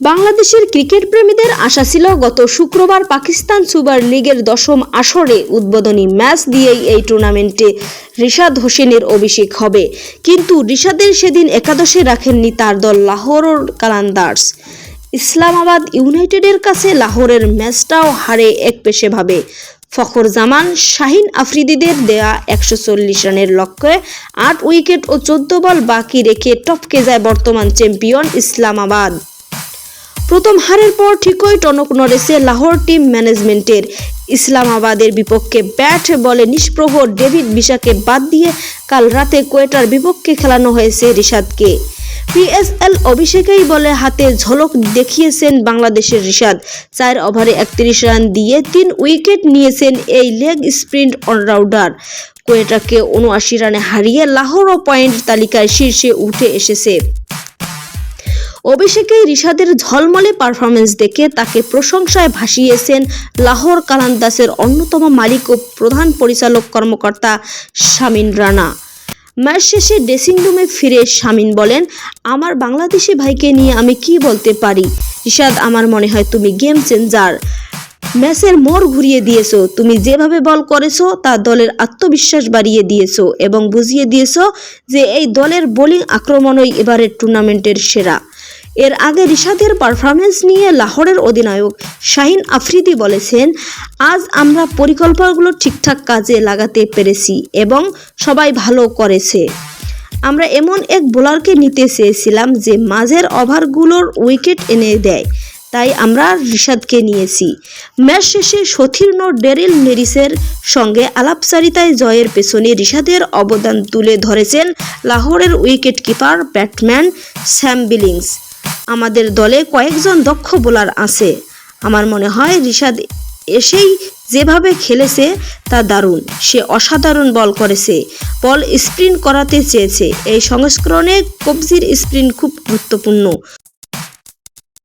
বাংলাদেশের ক্রিকেট প্রেমীদের আশা ছিল গত শুক্রবার পাকিস্তান সুপার লিগের দশম আসরে উদ্বোধনী ম্যাচ দিয়েই এই টুর্নামেন্টে রিশাদ হোসেনের অভিষেক হবে। কিন্তু রিশাদের সেদিন একাদশে রাখেননি তার দল লাহোর কালান্দার্স। ইসলামাবাদ ইউনাইটেডের কাছে লাহোরের ম্যাচটাও হারে এক পেশেভাবে ফখর জামান শাহিন আফ্রিদিদের দেয়া একশো চল্লিশ রানের লক্ষ্যে আট উইকেট ও চোদ্দ বল বাকি রেখে টপকে যায় বর্তমান চ্যাম্পিয়ন ইসলামাবাদ। প্রথম হারের পর ঠিকই টনক নড়েছে লাহোর টিম ম্যানেজমেন্টের। ইসলামাবাদের বিপক্ষে ব্যাট বলে নিষ্প্রভ ডেভিড বিশাকে বাদ দিয়ে কাল রাতে কোয়েটার বিপক্ষে খেলানো হয়েছে রিশাদকে। পিএসএল অভিষেকেই বলে হাতে ঝলক দেখিয়েছেন বাংলাদেশের রিশাদ। চার ওভারে একত্রিশ রান দিয়ে তিন উইকেট নিয়েছেন এই লেগ স্প্রিন্ট অলরাউন্ডার। কোয়েটাকে উনআশি রানে হারিয়ে লাহোরও পয়েন্ট তালিকায় শীর্ষে উঠে এসেছে। অভিষেকেই রিশাদের ঝলমলে পারফরমেন্স দেখে তাকে প্রশংসায় ভাসিয়েছেন লাহোর কালান্দাসের অন্যতম মালিক ও প্রধান পরিচালক কর্মকর্তা শামিন রানা। ম্যাচ শেষে ড্রেসিং রুমে ফিরে শামিন বলেন, আমার বাংলাদেশি ভাইকে নিয়ে আমি কি বলতে পারি? রিশাদ, আমার মনে হয় তুমি গেম চেঞ্জার ম্যাচের মোড় ঘুরিয়ে দিয়েছ। তুমি যেভাবে বল করেছ, তা দলের আত্মবিশ্বাস বাড়িয়ে দিয়েছ এবং বুঝিয়ে দিয়েছ যে এই দলের বোলিং আক্রমণই এবারের টুর্নামেন্টের সেরা। এর আগে রিশাদের পারফরমেন্স নিয়ে লাহোরের অধিনায়ক শাহিন আফ্রিদি বলেছেন, আজ আমরা পরিকল্পনাগুলো ঠিকঠাক কাজে লাগাতে পেরেছি এবং সবাই ভালো করেছে। আমরা এমন এক বোলারকে নিতে চেয়েছিলাম যে মাঝের ওভারগুলোর উইকেট এনে দেয়, তাই আমরা রিশাদকে নিয়েছি। ম্যাচ শেষে সতীর্ণ ডেরিল মেরিসের সঙ্গে আলাপচারিতায় জয়ের পেছনে রিশাদের অবদান তুলে ধরেছেন লাহোরের wicket keeper batsman Sam Billings. আমাদের দলে কয়েকজন দক্ষ বোলার আছে। আমার মনে হয় রিশাদ এসেই যেভাবে খেলেছে, তা দারুণ। সে অসাধারণ বল করেছে, বল স্প্রিন্ট করাতে চেয়েছে। এই সংস্করণে কবজির স্প্রিন্ট খুব গুরুত্বপূর্ণ।